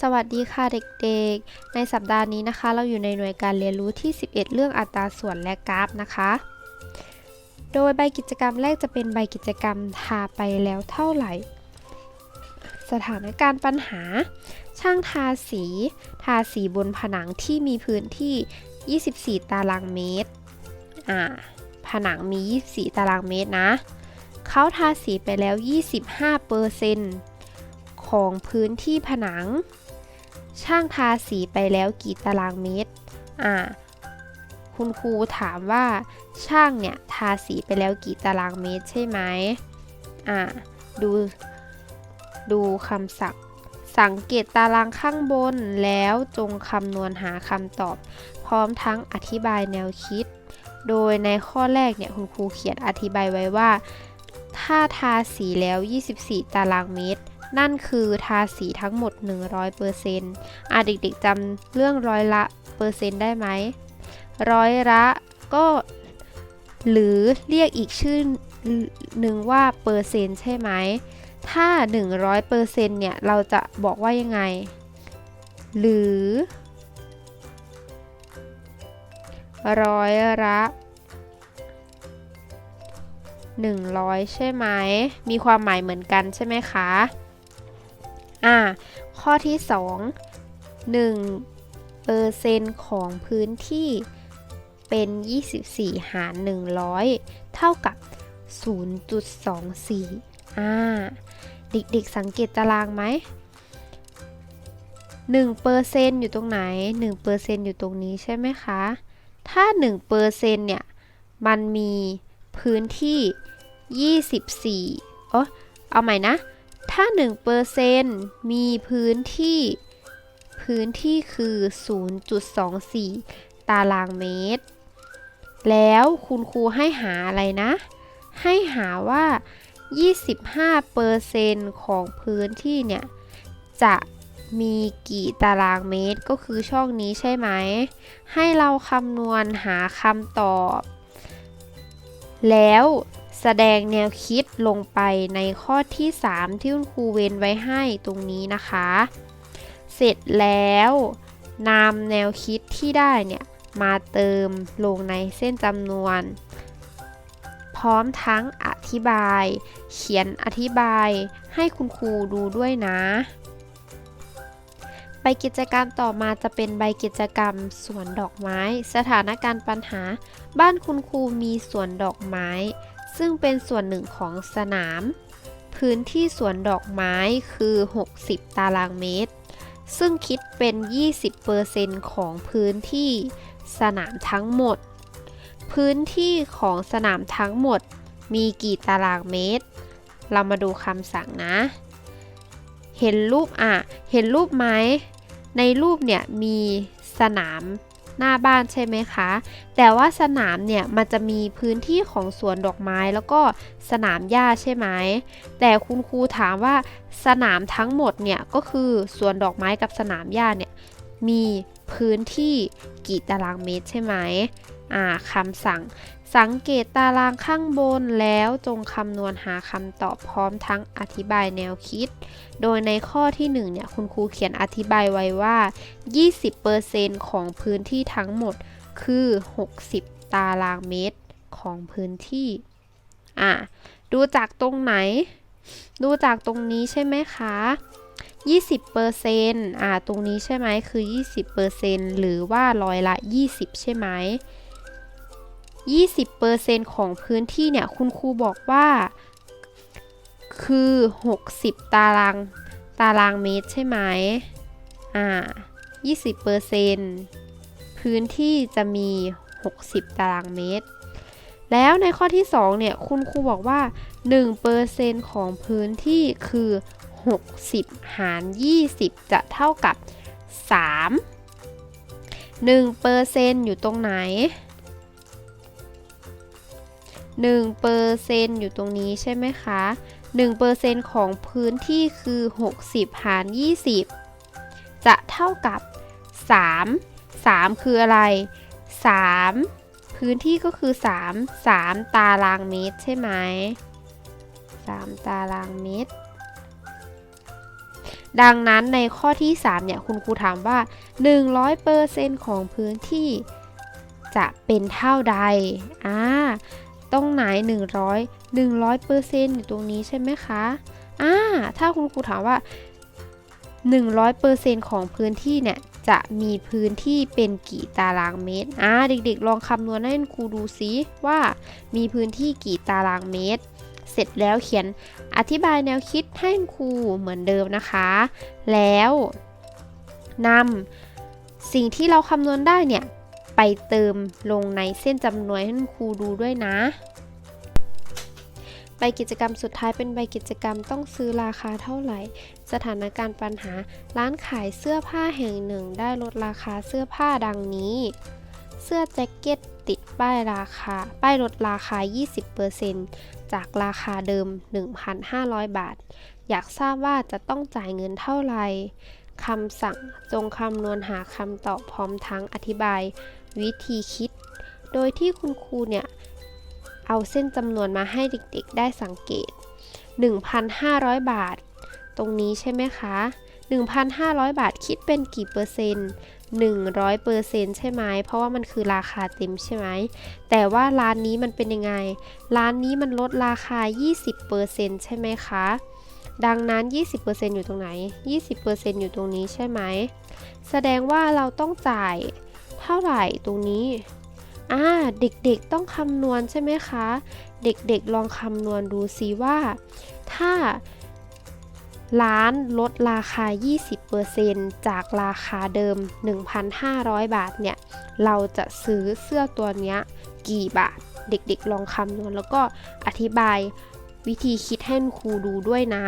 สวัสดีค่ะเด็กๆ ในสัปดาห์นี้นะคะ เราอยู่ในหน่วยการเรียนรู้ที่ 11 เรื่องอัตราส่วนและกราฟนะคะ โดยใบกิจกรรมแรกจะเป็นใบกิจกรรมทาไปแล้วเท่าไหร่ สถานการณ์ปัญหา ช่างทาสี ทาสีบนผนังที่มีพื้นที่ 24 ตารางเมตร อ่า ผนังมี 24 ตารางเมตรนะ เขาทาสีไปแล้ว 25เปอร์เซ็นต์ ของพื้นที่ผนัง ช่างทาสีไปแล้วกี่ตารางเมตร อ่า คุณครูถามว่าช่างเนี่ยทาสีไปแล้วกี่ตารางเมตรใช่ไหมอ่า ดู ดูคำศัพท์สังเกตตารางข้างบนแล้วจงคำนวณหาคำตอบ พร้อมทั้งอธิบายแนวคิด โดยในข้อแรกเนี่ยคุณครูเขียนอธิบายไว้ว่า ถ้าทาสีแล้ว 24 ตารางเมตร นั่นคือทาสีทั้งหมด 100%อะเด็กๆจำเรื่องร้อยละเปอร์เซ็นต์ได้ไหม ร้อยละก็ หรือเรียกอีกชื่อหนึ่งว่าเปอร์เซ็นต์ใช่ไหม ถ้า 100%เนี่ย เราจะบอกว่ายังไง หรือ ร้อยละ100 ใช่ไหม มีความหมายเหมือนกันใช่ไหมคะ อ่า ข้อที่ 2 1เปอร์เซ็นต์ของพื้นที่เป็น 24 หาร 100 เท่ากับ 0.24 อ่า เด็กๆสังเกตตารางไหม1เปอร์เซนต์อยู่ตรงไหน1เปอร์เซนต์อยู่ตรงนี้ใช่ไหมคะ ถ้า1เปอร์เซนต์เนี่ย มันมีพื้นที่ 24อ๋อเอาใหม่นะ ถ้า1เปอร์เซ็นต์มีพื้นที่ พื้นที่คือ 0.24 ตารางเมตร แล้วคุณครูให้หาอะไรนะ ให้หาว่า 25%ของพื้นที่เนี่ย จะมีกี่ตารางเมตรก็คือช่องนี้ใช่ไหม ให้เราคำนวณหาคำตอบ แล้ว แสดงแนวคิดลงไปในข้อที่ 3 ที่คุณครูเว้นไว้ให้ตรงนี้นะคะ เสร็จแล้วนำแนวคิดที่ได้เนี่ยมาเติมลงในเส้นจำนวน พร้อมทั้งอธิบาย เขียนอธิบายให้คุณครูดูด้วยนะ ใบกิจกรรมต่อมาจะเป็นใบกิจกรรมสวนดอกไม้ สถานการณ์ปัญหา บ้านคุณครูมีสวนดอกไม้ ซึ่งเป็นส่วนหนึ่งของสนาม พื้นที่สวนดอกไม้คือ 60 ตารางเมตร ซึ่งคิดเป็น 20%ของพื้นที่สนามทั้งหมด พื้นที่ของสนามทั้งหมดมีกี่ตารางเมตร เรามาดูคำสั่งนะ เห็นรูปอะ เห็นรูปไหม ในรูปเนี่ยมีสนาม หน้าบ้านใช่ไหมคะ แต่ว่าสนามเนี่ยมันจะมีพื้นที่ของสวนดอกไม้แล้วก็สนามหญ้าใช่ไหม แต่คุณครูถามว่าสนามทั้งหมดเนี่ยก็คือสวนดอกไม้กับสนามหญ้าเนี่ยมีพื้นที่กี่ตารางเมตรใช่ไหมอ่าคำสั่ง สังเกตตารางข้างบนแล้วจงคำนวณหาคำตอบพร้อมทั้งอธิบายแนวคิด โดยในข้อที่1เนี่ยคุณครูเขียนอธิบายไว้ว่า 20%ของพื้นที่ทั้งหมดคือ 60 ตารางเมตรของพื้นที่ อะ ดูจากตรงไหน ดูจากตรงนี้ใช่ไหมคะ 20%อ่า ตรงนี้ใช่ไหมคือ 20%หรือว่าร้อยละ 20 ใช่ไหม 20%ของพื้นที่เนี่ยคุณครูบอกว่า คือ 60 ตารางตารางเมตรใช่ไหมอ่า20%พื้นที่จะมี 60 ตารางเมตร แล้วในข้อที่ 2 เนี่ย คุณครูบอกว่า 1%ของพื้นที่คือ 60 หาร 20 จะเท่ากับ 3 1%อยู่ตรงไหน 1%อยู่ตรงนี้ใช่ไหมคะ1%ของพื้นที่คือ 60 หาร 20 จะเท่ากับ 3 3 คืออะไร 3 พื้นที่ก็คือ 3 3 ตารางเมตรใช่ไหม3 ตารางเมตร ดังนั้นในข้อที่ 3 เนี่ย คุณครูถามว่า 100%ของพื้นที่จะเป็นเท่าใด อ่า ตรงไหน 100 100%อยู่ตรงนี้ใช่ไหมคะอ่าถ้าคุณครูถามว่า 100%ของพื้นที่เนี่ยจะมีพื้นที่เป็นกี่ตารางเมตรอ่าเด็กๆ ลองคำนวณให้คุณครูดูซิว่ามีพื้นที่กี่ตารางเมตร เสร็จแล้วเขียนอธิบายแนวคิดให้ครูเหมือนเดิมนะคะ แล้วนำสิ่งที่เราคำนวณได้เนี่ย ไปเติมลงในเส้นจำนวนให้ครูดูด้วยนะ ใบกิจกรรมสุดท้ายเป็นใบกิจกรรมต้องซื้อราคาเท่าไหร่ สถานการณ์ปัญหา ร้านขายเสื้อผ้าแห่งหนึ่ง ได้ลดราคาเสื้อผ้าดังนี้ เสื้อแจ็คเก็ตติดป้ายราคา ป้ายลดราคา 20%จากราคาเดิม 1,500 บาท อยากทราบว่าจะต้องจ่ายเงินเท่าไหร่คำสั่งจงคำนวณหาคำตอบพร้อมทั้งอธิบาย วิธีคิด โดยที่คุณครูเนี่ย เอาเส้นจำนวนมาให้เด็กๆ ได้สังเกต 1,500 บาท ตรงนี้ใช่ไหมคะ 1,500 บาทคิดเป็นกี่เปอร์เซ็นต์100เปอร์เซ็นต์ใช่ไหม เพราะว่ามันคือราคาเต็มใช่ไหม แต่ว่าร้านนี้มันเป็นยังไง ร้านนี้มันลดราคา 20เปอร์เซ็นต์ใช่ไหมคะ ดังนั้น 20%อยู่ตรงไหน 20%อยู่ตรงนี้ใช่ไหม แสดงว่าเราต้องจ่าย เท่าไหร่ตรงนี้อ่าเด็กๆต้องคำนวณใช่ไหมคะ เด็กๆลองคำนวณดูซิว่า ถ้าร้านลดราคา 20%จากราคาเดิม 1,500 บาทเนี่ย เราจะซื้อเสื้อตัวนี้กี่บาท เด็กๆลองคำนวณแล้วก็อธิบายวิธีคิดให้ครูดูด้วยนะ